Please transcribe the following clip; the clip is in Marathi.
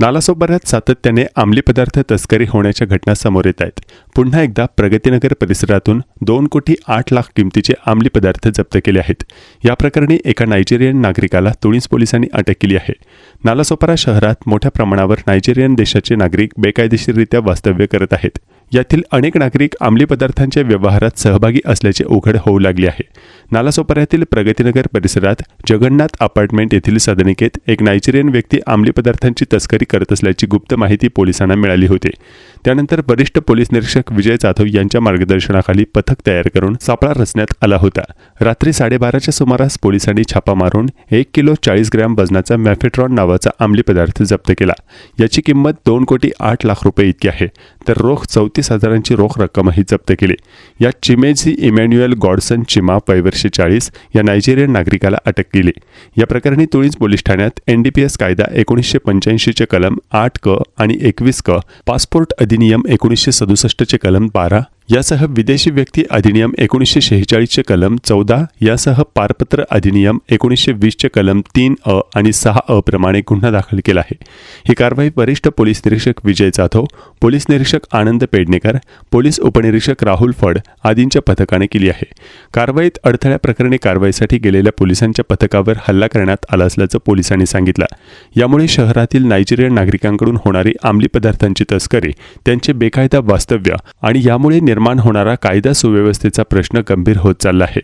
नालासोपाऱ्यात सातत्याने अंमली पदार्थ तस्करी होण्याच्या घटना समोर येत आहेत. पुन्हा एकदा प्रगतीनगर परिसरातून दोन कोटी आठ लाख किमतीचे अंमली पदार्थ जप्त केले आहेत. या प्रकरणी एका नायजेरियन नागरिकाला तुळीस पोलिसांनी अटक केली आहे. नालासोपारा शहरात मोठ्या प्रमाणावर नायजेरियन देशाचे नागरिक बेकायदेशीररित्या वास्तव्य करत आहेत. यातील अनेक नागरिक अंमली पदार्थांच्या व्यवहारात सहभागी असल्याचे उघड होऊ लागले आहे. नालासोपाऱ्यातील प्रगतीनगर परिसरात जगन्नाथ अपार्टमेंट येथील सदनिकेत एक नायजेरियन व्यक्ती अंमली पदार्थांची तस्करी करत असल्याची गुप्त माहिती पोलिसांना मिळाली होती. त्यानंतर वरिष्ठ पोलीस निरीक्षक विजय जाधव यांच्या मार्गदर्शनाखाली पथक तयार करून सापळा रचण्यात आला होता. रात्री साडेबाराच्या सुमारास पोलिसांनी छापा मारून एक किलो चाळीस ग्रॅम वजनाचा मॅफेट्रॉन नावाचा अंमली पदार्थ जप्त केला. याची किंमत दोन कोटी आठ लाख रुपये इतकी आहे. तर रोख चौतीस हजारांची रोख रक्कमही जप्त केली. या चिमेझी इमॅन्युएल गॉडसन चिमा वयवर्षे चाळीस या नायजेरियन नागरिकाला अटक केली. या प्रकरणी तुळीज पोलीस ठाण्यात एनडीपीएस कायदा एकोणीसशे पंच्याऐंशीचे कलम आठ क आणि एकवीस क पासपोर्ट अधिनियम एकोणीसशे सदुसष्टचे कलम बारा यासह विदेशी व्यक्ती अधिनियम एकोणीसशे शेहेचाळीसचे कलम चौदा यासह पारपत्र अधिनियम एकोणीसशे वीसचे कलम तीन अ आणि सहा अ प्रमाणे गुन्हा दाखल केला आहे. ही कारवाई वरिष्ठ पोलीस निरीक्षक विजय जाधव पोलीस निरीक्षक आनंद पेडणेकर पोलीस उपनिरीक्षक राहुल फड आदींच्या पथकाने केली आहे. कारवाईत अडथळ्या प्रकरणी कारवाईसाठी गेलेल्या पोलिसांच्या पथकावर हल्ला करण्यात आला असल्याचं पोलिसांनी सांगितलं. यामुळे शहरातील नायजेरियन नागरिकांकडून होणारी अंमली पदार्थांची तस्करी त्यांचे बेकायदा वास्तव्य आणि यामुळे निर्माण होणारा कायदा सुव्यवस्थेचा प्रश्न गंभीर होत चालला आहे.